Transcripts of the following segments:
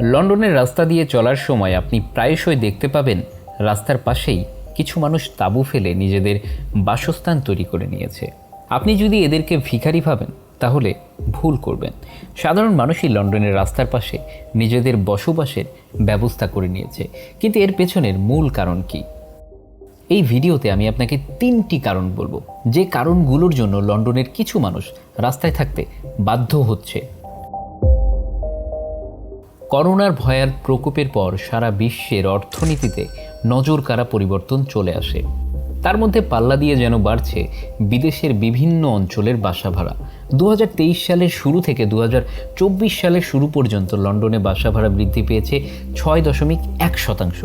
লন্ডনের রাস্তা দিয়ে চলার সময় আপনি প্রায়শই দেখতে পাবেন রাস্তার পাশেই কিছু মানুষ তাঁবু ফেলে নিজেদের বাসস্থান তৈরি করে নিয়েছে। আপনি যদি এদেরকে ভিখারি ভাবেন, তাহলে ভুল করবেন। সাধারণ মানুষই লন্ডনের রাস্তার পাশে নিজেদের বসবাসের ব্যবস্থা করে নিয়েছে। কিন্তু এর পেছনের মূল কারণ কী? এই ভিডিওতে আমি আপনাকে তিনটি কারণ বলব। যে কারণগুলোর জন্য লন্ডনের কিছু মানুষ রাস্তায় থাকতে বাধ্য হচ্ছে। করোনার ভয়ার প্রকোপের পর সারা বিশ্বের অর্থনীতিতে নজর কারা পরিবর্তন চলে আসে। তার মধ্যে পাল্লা দিয়ে যেন বাড়ছে বিদেশের বিভিন্ন অঞ্চলের বাসা ভাড়া দু হাজার তেইশ সালের শুরু থেকে দু হাজার চব্বিশ সালের শুরু পর্যন্ত লন্ডনে বাসা ভাড়া বৃদ্ধি পেয়েছে ছয় দশমিক এক শতাংশ।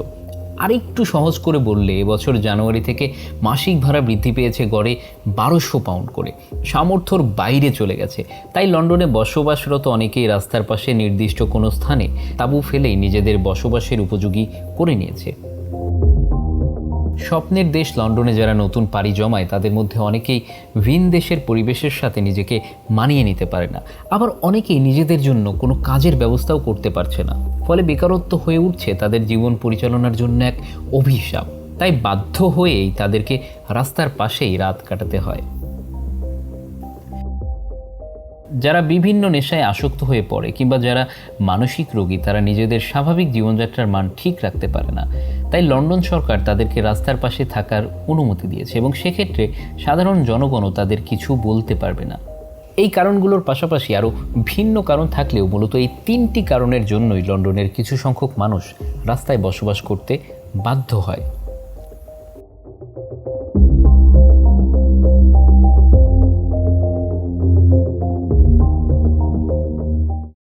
আরেকটু সহজ করে বললে, এবছর জানুয়ারি থেকে মাসিক ভাড়া বৃদ্ধি পেয়েছে গড়ে বারোশো পাউন্ড করে। সামর্থ্যর বাইরে চলে গেছে। তাই লন্ডনে বসবাসরত অনেকেই রাস্তার পাশে নির্দিষ্ট কোনো স্থানে তাঁবু ফেলেই নিজেদের বসবাসের উপযোগী করে নিয়েছে। স্বপ্নের দেশ লন্ডনে যারা নতুন পাড়ি জমায়, তাদের মধ্যে অনেকেই ভিন দেশের পরিবেশের সাথে নিজেকে মানিয়ে নিতে পারে না। আবার অনেকেই নিজেদের জন্য কোনো কাজের ব্যবস্থাও করতে পারছে না। ফলে বেকারত্ব হয়ে উঠছে, তাদের জীবন পরিচালনার জন্য এক অভিশাপ। তাই বাধ্য হয়েই তাদেরকে রাস্তার পাশেই রাত কাটাতে হয়। যারা বিভিন্ন নেশায় আসক্ত হয়ে পড়ে, কিংবা যারা মানসিক রোগী, তারা নিজেদের স্বাভাবিক জীবনযাত্রার মান ঠিক রাখতে পারে না। তাই লন্ডন সরকার তাদেরকে রাস্তার পাশে থাকার অনুমতি দিয়েছে এবং সেক্ষেত্রে সাধারণ জনগণও তাদের কিছু বলতে পারবে না। এই কারণগুলোর পাশাপাশি আরও ভিন্ন কারণ থাকলেও মূলত এই তিনটি কারণের জন্যই লন্ডনের কিছু সংখ্যক মানুষ রাস্তায় বসবাস করতে বাধ্য হয়।